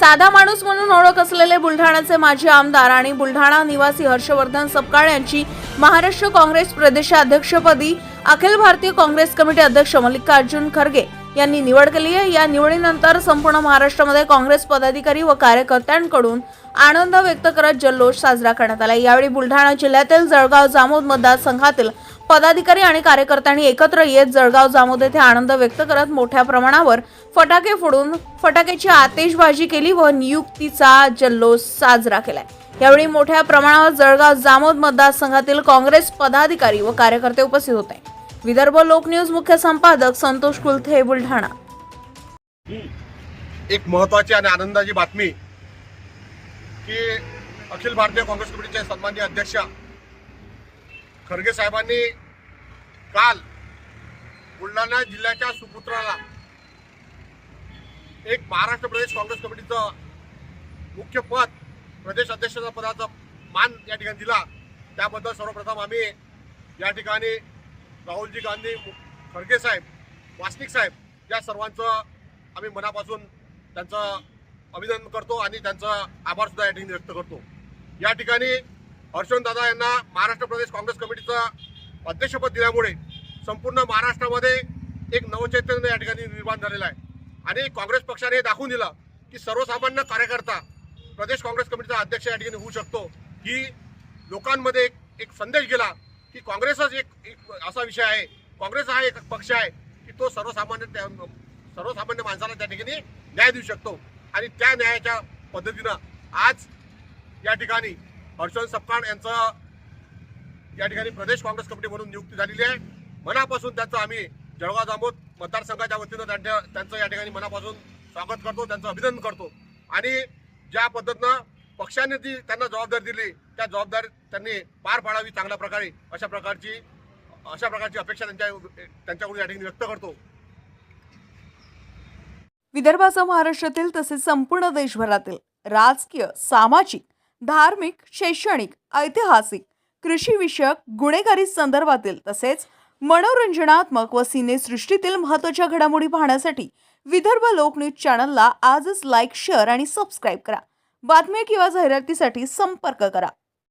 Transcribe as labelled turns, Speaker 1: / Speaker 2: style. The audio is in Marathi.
Speaker 1: साधा माणूस म्हणून ओळख असलेले बुलढाण्याचे माजी आमदार आणि बुलढाणा निवासी हर्षवर्धन सपकाळ यांची महाराष्ट्र काँग्रेस प्रदेशाध्यक्षपदी अखिल भारतीय काँग्रेस कमिटी अध्यक्ष मल्लिकार्जुन खरगे यांनी निवड केली आहे. या निवडीनंतर संपूर्ण महाराष्ट्रामध्ये काँग्रेस पदाधिकारी व कार्यकर्त्यांकडून आनंद व्यक्त करत जल्लोष साजरा करण्यात आला. यावेळी बुलढाणा जिल्ह्यातील जळगाव जामोद मतदारसंघातील पदाधिकारी आणि कार्यकर्त्यांनी एकत्र येत जळगाव जामोद येथे आनंद व्यक्त करत मोठ्या प्रमाणावर फटाके फोडून फटाक्याची आतिषबाजी केली व नियुक्तीचा जल्लोष साजरा केलाय. यावेळी मोठ्या प्रमाणावर जळगाव जामोद मतदारसंघातील काँग्रेस पदाधिकारी व कार्यकर्ते उपस्थित होते. विदर्भ लोक न्यूज मुख्य संपादक संतोष कुलथे बुलढाणा.
Speaker 2: एक महत्वाची आणि आनंदाची बातमी की अखिल भारतीय काँग्रेस कमिटीचे सन्माननीय अध्यक्ष खरगे साहेबांनी काल बुलढाणा जिल्ह्याच्या सुपुत्राला एक महाराष्ट्र प्रदेश काँग्रेस कमिटीचं मुख्य पद प्रदेश अध्यक्षाचा पदाचा मान या ठिकाणी दिला. त्याबद्दल सर्वप्रथम आम्ही या ठिकाणी राहुलजी गांधी खडगे साहेब वासनिक साहेब या सर्वांचं आम्ही मनापासून त्यांचं अभिनंदन करतो आणि त्यांचं आभारसुद्धा या ठिकाणी व्यक्त करतो. या ठिकाणी हर्षवंत दादा यांना महाराष्ट्र प्रदेश काँग्रेस कमिटीचं अध्यक्षपद दिल्यामुळे संपूर्ण महाराष्ट्रामध्ये एक नवचैतन्य या ठिकाणी निर्माण झालेलं आहे. आणि काँग्रेस पक्षाने हे दाखवून दिलं की सर्वसामान्य कार्यकर्ता प्रदेश काँग्रेस कमिटीचा अध्यक्ष या ठिकाणी होऊ शकतो. ही लोकांमध्ये एक एक संदेश गेला की काँग्रेसच एक एक असा विषय आहे. काँग्रेस हा एक पक्ष आहे की तो सर्वसामान्य त्या- सर्वसामान्य माणसाला त्या ठिकाणी न्याय देऊ शकतो. आणि त्या न्यायाच्या पद्धतीनं आज या ठिकाणी हर्षवर्धन सपकाळ यांचं या ठिकाणी प्रदेश काँग्रेस कमिटी म्हणून नियुक्ती झालेली आहे. मनापासून त्यांचं आम्ही जळगाव जामोद मतदारसंघाच्या वतीनं त्यांच्या त्यांचं या ठिकाणी मनापासून स्वागत करतो त्यांचं अभिनंदन करतो. आणि ज्या पद्धतीनं पक्षाने जी त्यांना जबाबदारी दिली त्या जबाबदारी त्यांनी पार पाडावी चांगल्या प्रकारे अशा प्रकारची अशा प्रकारची अपेक्षा त्यांच्या त्यांच्याकडून या ठिकाणी व्यक्त करतो.
Speaker 1: विदर्भासह महाराष्ट्रातील तसेच संपूर्ण देशभरातील राजकीय सामाजिक धार्मिक शैक्षणिक ऐतिहासिक कृषीविषयक गुन्हेगारी संदर्भातील तसेच मनोरंजनात्मक व सिनेसृष्टीतील महत्त्वाच्या घडामोडी पाहण्यासाठी विदर्भ लोकन्यूज चॅनलला आजच लाईक शेअर आणि सबस्क्राईब करा. बातम्या किंवा जाहिरातीसाठी संपर्क करा.